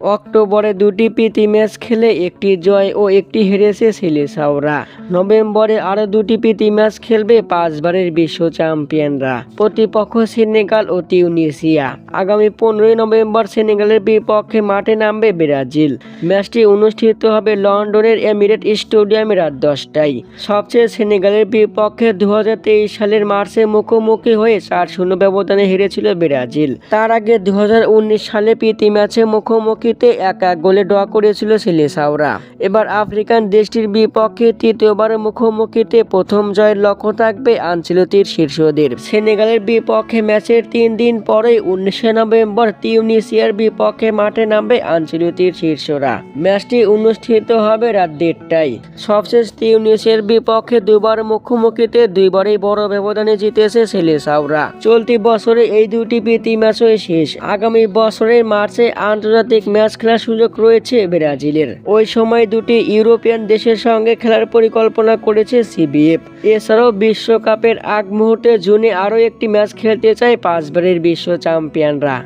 অক্টোবরে দুটি প্রীতি ম্যাচ খেলে একটি জয় ও একটি হেরেছে সিলেসাওরা নভেম্বরে আরও দুটি প্রীতি ম্যাচ খেলবে পাঁচবারের বিশ্ব চ্যাম্পিয়নরা, প্রতিপক্ষ সেনেগাল ও তিউনিসিয়া। আগামী পনেরোই নভেম্বর সেনেগালের বিপক্ষে মাঠে নামবে ব্রাজিল। ম্যাচটি অনুষ্ঠিত হবে লন্ডনের এমিরেট স্টেডিয়ামে রাত দশটায়। সবচেয়ে সেনেগালের বিপক্ষে দু হাজার তেইশ সালের মার্চে মুখোমুখি হয়ে চার শূন্য ব্যবধানে হেরেছিল ব্রাজিল। তার আগে দু হাজার উনিশ সালে প্রীতি ম্যাচে মুখোমুখিতে এক এক গোলে ড্র করেছিল সিলেসাওরা এবার আফ্রিকান দেশটির বিপক্ষে তৃতীয়বার মুখোমুখিতে প্রথম জয়ের লক্ষ্য থাকবে আঞ্চলিক শীর্ষদের। সেনেগালের বিপক্ষে ম্যাচের তিন দিন পরেই উনিশে নভেম্বর তিউনিসিয়ার বিপক্ষে মাঠে নামবে আঞ্চলিক শীর্ষরা। ম্যাচটি অনুষ্ঠিত হবে রাত দেড়টায়। সবশেষ তিউনিসিয়ার বিপক্ষে দুবার মুখোমুখিতে দুইবারই বড় ব্যবধানে জিতেছে সেলেসাওরা চলতি বছরে এই দুটি প্রীতি ম্যাচই শেষ। আগামী বছরের মার্চে আন্তর্জাতিক ম্যাচ খেলার সুযোগ রয়েছে ব্রাজিলের। ওই সময় দুটি ইউরোপিয়ান দেশের সঙ্গে খেলার পরিকল্পনা করেছে সিবিএফ। এছাড়াও বিশ্বকাপের আগ মুহূর্তে জুনে আরও একটি ম্যাচ খেলতে চায় পাঁচবারের বিশ্ব চ্যাম্পিয়নরা।